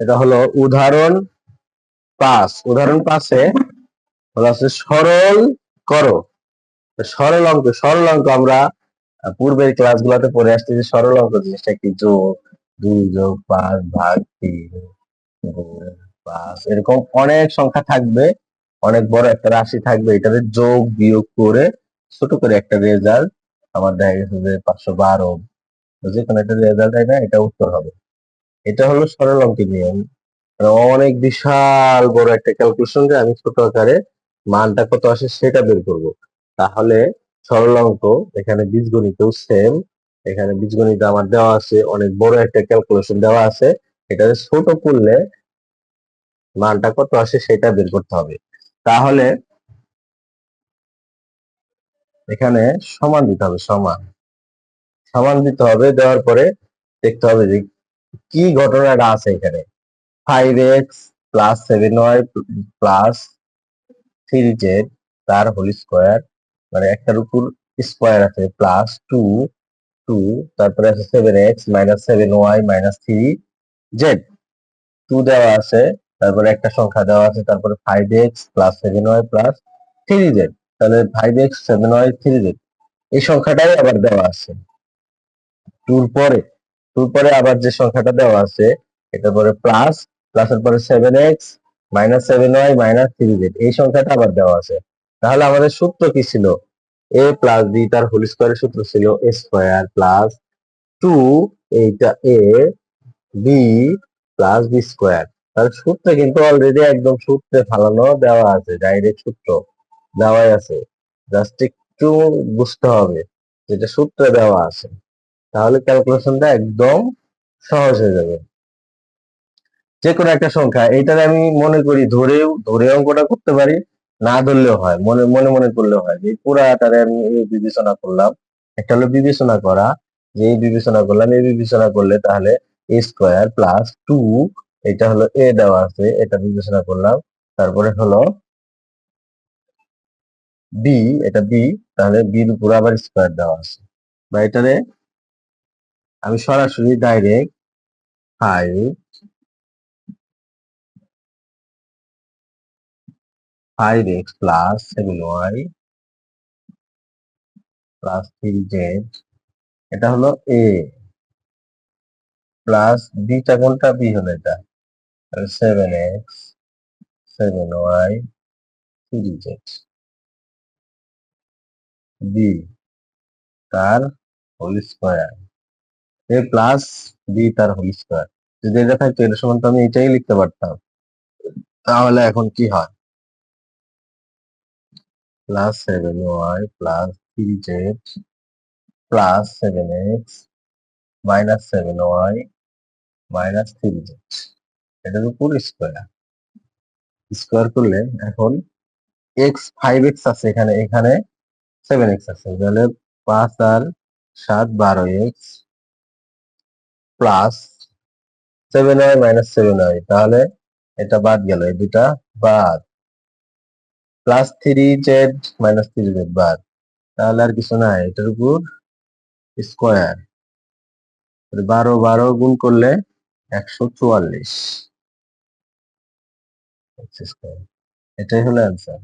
এটা হলো উদাহরণ পাঁচ। উদাহরণ পাঁচে বলা আছে, সরল করো। সরল অঙ্ক সরল অঙ্ক আমরা পূর্বের ক্লাসগুলোতে পড়ে আসছি যে সরল অঙ্ক জিনিসটা কি? যোগ, দুই যোগ, পাঁচ ভাগ তিন পাঁচ, এরকম অনেক সংখ্যা থাকবে। অনেক বড় একটা রাশি থাকবে, এটাতে যোগ বিয়োগ করে ছোট করে একটা রেজাল্ট আমার দেখা গেছে যে পাঁচশো বারো। যে কোনো একটা রেজাল্ট হয় না? এটা উত্তর হবে। এটা হলো সরল অঙ্কের নিয়ম। অনেক বিশাল বড় একটা ক্যালকুলেশন যে আমি ছোট আকারে মানটা কত আসে সেটা বের করব। তাহলে সরল অঙ্ক, এখানে বীজগণিতেও সেম এখানে বীজগণিত আমার দেওয়া আছে, অনেক বড় একটা ক্যালকুলেশন দেওয়া আছে। এটা ছোট করলে মানটা কত আসে সেটা বের করতে হবে। তাহলে এখানে সমান দিতে হবে, সমান। সমান দিতে হবে, দেওয়ার পরে দেখতে হবে যে কি ঘটনাটা আছে এখানে? Five x plus seven y plus three z তার হোল স্কোয়ার মানে একটার উপর স্কোয়ার আছে প্লাস টু টু তারপরে আছে seven x minus seven y minus three z two দেওয়া আছে, তারপরে একটা সংখ্যা দেওয়া আছে, তারপরে five x plus seven y plus three z তাহলে five x seven y three z এই সংখ্যাটাই আবার দেওয়া আছে। টুর পরে টুর পরে আবার যে সংখ্যাটা দেওয়া আছে, এটা পরে প্লাস প্লাসের পরে seven x minus seven y minus three z এই সংখ্যাটা আবার দেওয়া আছে। তাহলে আমাদের সূত্র কি ছিল? এ প্লাস বি তার হোল স্কোয়ারের সূত্র ছিল এ স্কোয়ার প্লাস টু এইটা a b plus b square তাহলে সূত্রে কিন্তু অলরেডি একদম সূত্রে ফালানো দেওয়া আছে ডাইরেক্ট সূত্র দেওয়াই আছে। জাস্ট একটু বুঝতে হবে, যেটা সূত্রে দেওয়া আছে। তাহলে ক্যালকুলেশনটা একদম সহজ হয়ে যাবে। যে কোনো একটা সংখ্যা, এইটার আমি মনে করি ধরেও, ধরে অঙ্কটা করতে পারি, না ধরলেও হয়, মনে মনে মনে করলেও হয় যে পুরাটারে আমি এই বিবেচনা করলাম, একটা হলো বিবেচনা করা, যে এই বিবেচনা করলাম, এই বিবেচনা করলে তাহলে এ স্কোয়ার প্লাস টু এটা হলো এ দেওয়া আছে, এটা বিবেচনা করলাম, তারপরে হলো বি এটা বি তাহলে বির উপর আবার স্কোয়ার দেওয়া আছে। বা এটারে আমি সরাসরি direct five five x plus seven y plus three z এটা হলো এ প্লাস বিটা কোনটা? বি হলো এটা। Seven x seven y three z b তার whole square a plus b তার হোল স্কোয়ার যদি এটা থাকতো, এটার সমান তো আমি এটাই লিখতে পারতাম। তাহলে এখন কি হয়? Plus seven y plus three z plus seven x minus seven y minus three z এটার উপর স্কোয়ার স্কোয়ার করলে এখন এক্স ফাইভ এক্স আছে এখানে এখানে সেভেন এক্স আছে। তাহলে পাঁচ আর সাত বারো x plus seven y minus seven y তাহলে এটা বাদ গেল, এই দুটা বাদ। Plus three z minus three z বাদ। তাহলে আর কিছু নাই, এটার উপর স্কোয়ার বারো বারো গুণ করলে একশো চুয়াল্লিশ। এটাই হলো অ্যান্সার